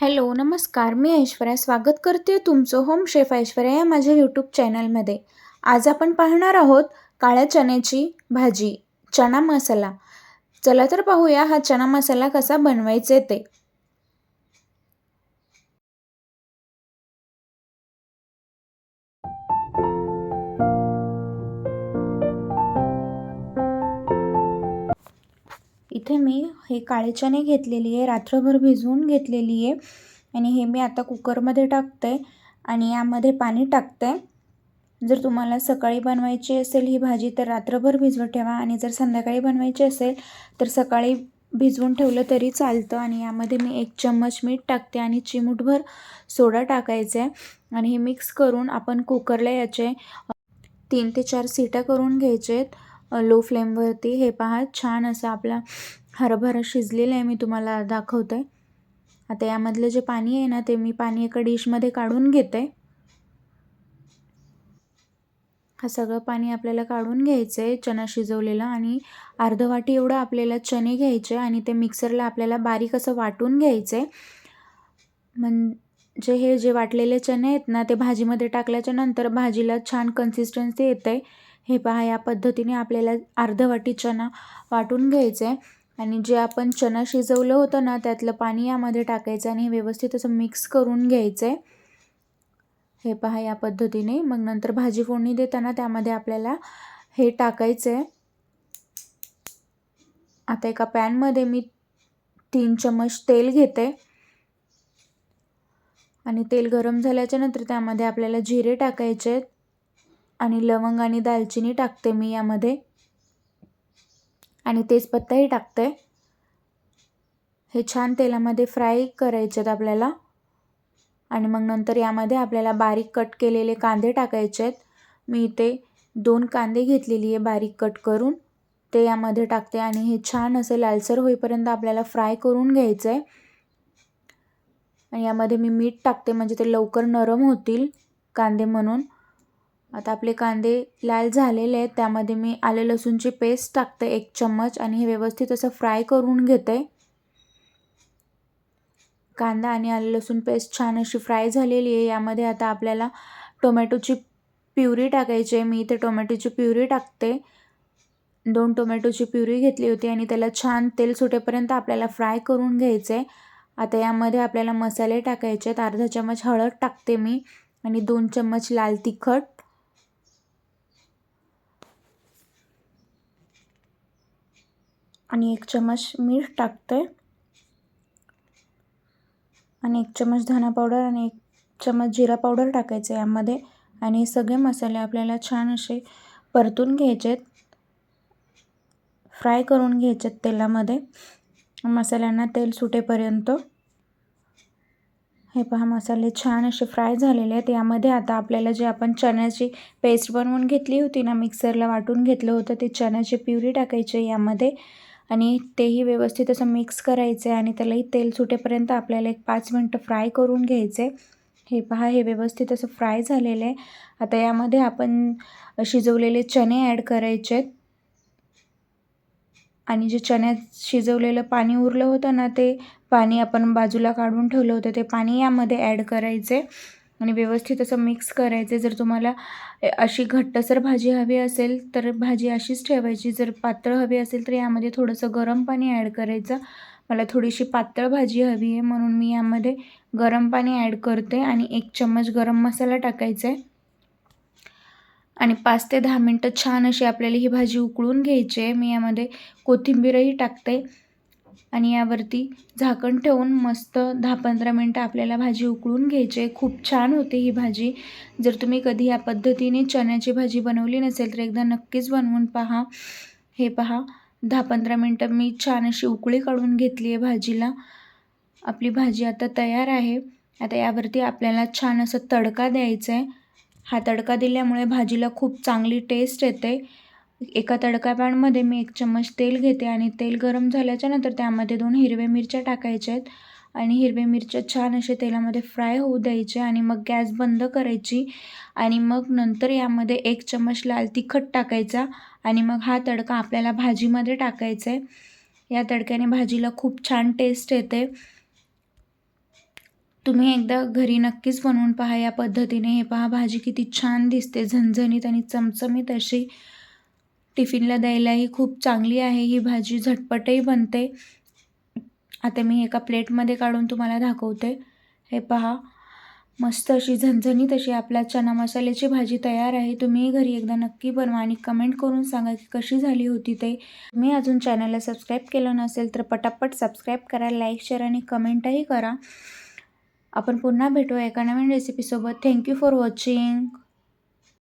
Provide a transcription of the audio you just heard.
Hello नमस्कार. मी ऐश्वर्या स्वागत करते तुमचं होम शेफ ऐश्वर्या या माझ्या यूट्यूब चॅनलमध्ये. आज आपण पाहणार आहोत काळ्या चण्याची भाजी चणा मसाला. चला तर पाहूया हा चणा मसाला कसा बनवायचे ते. इथे मी हे काळे चणे घेतलेली आहे रात्रभर भिजवून घेतलेली आहे. आणि हे मी आता कुकरमध्ये टाकते आणि यामध्ये पाणी टाकते. जर तुम्हाला सकाळी बनवायची असेल ही भाजी तर रात्रभर भिजवत ठेवा. आणि जर संध्याकाळी बनवायची असेल तर सकाळी भिजवून ठेवलं तरी चालतं. आणि यामध्ये मी एक चम्मच मीठ टाकते आणि चिमूटभर सोडा टाकायचा. आहे आणि हे मिक्स करून आपण कुकरला याचे तीन ते चार सीटा करून घ्यायचे आहेत लो फ्लेमवरती. हे पहा छान असं आपला हरभरा शिजलेला आहे मी तुम्हाला दाखवते आता यामधलं जे पाणी आहे ना ते मी पाणी एका डिशमध्ये काढून घेते. हा सगळं पाणी आपल्याला काढून घ्यायचं आहे चणा शिजवलेला आणि अर्ध वाटी एवढं आपल्याला चणे घ्यायचे आणि ते मिक्सरला आपल्याला बारीक असं वाटून घ्यायचं आहे म्हणजे हे जे वाटलेले चणे आहेत ना ते भाजीमध्ये टाकल्याच्या नंतर भाजीला छान कन्सिस्टन्सी येते हे पहा या पद्धतीने आपल्याला अर्ध वाटी चणा वाटून घ्यायचं आहे आणि जे आपण चणा शिजवलं होतं ना त्यातलं पाणी यामध्ये टाकायचं आणि व्यवस्थित असं मिक्स करून घ्यायचं. आहे हे पहा या पद्धतीने. मग नंतर भाजी फोडणी देताना त्यामध्ये आपल्याला हे टाकायचं. आहे आता एका पॅनमध्ये मी तीन चमच तेल घेते. आणि तेल गरम झाल्याच्यानंतर त्यामध्ये आपल्याला जिरे टाकायचे. आहेत आणि लवंग आणि दालचिनी टाकते मी यामध्ये. आणि तेजपत्ताही टाकते हे छान तेलामध्ये फ्राय करायचे आहेत आपल्याला. आणि मग नंतर यामध्ये आपल्याला बारीक कट केलेले कांदे टाकायचे आहेत मी इथे दोन कांदे घेतलेली आहे बारीक कट करून. ते यामध्ये टाकते आणि हे छान असे लालसर होईपर्यंत आपल्याला फ्राय करून घ्यायचं आहे आणि यामध्ये मी मीठ टाकते म्हणजे ते लवकर नरम होतील कांदे म्हणून. आता आपले कांदे लाल झालेले आहेत. त्यामध्ये मी आले लसूणची पेस्ट टाकते एक चम्मच आणि हे व्यवस्थित असं फ्राय करून घेते. कांदा आणि आले लसूण पेस्ट छान अशी फ्राय झालेली आहे. यामध्ये आता आपल्याला टोमॅटोची प्युरी टाकायची आहे. मी इथे टोमॅटोची प्युरी टाकते. दोन टोमॅटोची प्युरी घेतली होती आणि त्याला छान तेल सुटेपर्यंत आपल्याला फ्राय करून घ्यायचं आहे. आता यामध्ये आपल्याला मसाले टाकायचे आहेत. अर्धा चम्मच हळद टाकते मी आणि दोन चम्मच लाल तिखट. आणि एक चम्मच मीठ टाकते आणि एक चम्मच धना पावडर आणि एक चम्मच जिरा पावडर टाकायचं आहे यामध्ये. आणि सगळे मसाले आपल्याला छान असे परतून घ्यायचे आहेत फ्राय करून घ्यायचे आहेत तेलामध्ये. मसाल्यांना तेल सुटेपर्यंत. हे पहा मसाले छान असे फ्राय झालेले आहेत. यामध्ये आता आपल्याला जे आपण चण्याची पेस्ट बनवून घेतली होती ना मिक्सरला वाटून घेतलं होतं ते चण्याची प्युरी टाकायची यामध्ये. आणि तेही व्यवस्थित असं मिक्स करायचं आहे आणि त्यालाही तेल सुटेपर्यंत आपल्याला एक पाच मिनटं फ्राय करून घ्यायचे हे पहा हे व्यवस्थित असं फ्राय झालेलं आहे. आता यामध्ये आपण शिजवलेले चणे ॲड करायचे आहेत. आणि जे चण्यात शिजवलेलं पाणी उरलं होतं ना ते पाणी आपण बाजूला काढून ठेवलं होतं ते पाणी यामध्ये ॲड करायचे आणि व्यवस्थित असं मिक्स करायचं. जर तुम्हाला अशी घट्टसर भाजी हवी असेल तर भाजी अशीच ठेवायची. जर पातळ हवी असेल तर यामध्ये थोडंसं गरम पाणी ॲड करायचं. मला थोडीशी पातळ भाजी हवी आहे म्हणून मी यामध्ये गरम पाणी ॲड करते आणि एक चम्मच गरम मसाला टाकायचा आहे आणि पाच ते दहा मिनटं छान अशी आपल्याला ही भाजी उकळून घ्यायची आहे मी यामध्ये कोथिंबीरही टाकते. आणि यावरती झाकण ठेवून मस्त दहा पंधरा मिनटं आपल्याला भाजी उकळून घ्यायची आहे. खूप छान होते ही भाजी. जर तुम्ही कधी या पद्धतीने चण्याची भाजी बनवली नसेल तर एकदा नक्कीच बनवून पहा. हे पहा. दहा पंधरा मिनटं मी छान अशी उकळी काढून घेतली आहे भाजीला. आपली भाजी आता तयार आहे. आता यावरती आपल्याला छान असं तडका द्यायचा आहे. हा तडका दिल्यामुळे भाजीला खूप चांगली टेस्ट येते. एका तडका पॅनमध्ये मी एक चम्मच तेल घेते आणि तेल गरम झाल्याच्यानंतर त्यामध्ये दोन हिरव्या मिरच्या टाकायच्या आहेत. आणि हिरव्या मिरच्या छान असे तेलामध्ये फ्राय होऊ द्यायचे आणि मग गॅस बंद करायची. आणि मग नंतर यामध्ये एक चम्मच लाल तिखट टाकायचा आणि मग हा तडका आपल्याला भाजीमध्ये टाकायचा आहे. या तडक्याने भाजीला खूप छान टेस्ट येते. तुम्ही एकदा घरी नक्कीच बनवून पहा. या पद्धतीने हे पहा. भाजी किती छान दिसते. झणझणीत आणि चमचमीत अशी. टिफिनला द्यायलाही खूप चांगली आहे. ही भाजी झटपटही बनते. आता मी एका प्लेटमध्ये काढून तुम्हाला दाखवते. हे पहा. मस्त अशी झणझणीत अशी आपल्या चना मसाल्याची भाजी तयार आहे. तुम्ही घरी एकदा नक्की बनवा आणि कमेंट करून सांगा की कशी झाली होती ते. मी अजून चॅनलला सबस्क्राईब केलं नसेल तर पटापट सबस्क्राईब करा लाईक शेअर आणि कमेंटही करा. आपण पुन्हा भेटू एका नवीन रेसिपीसोबत थँक्यू फॉर वॉचिंग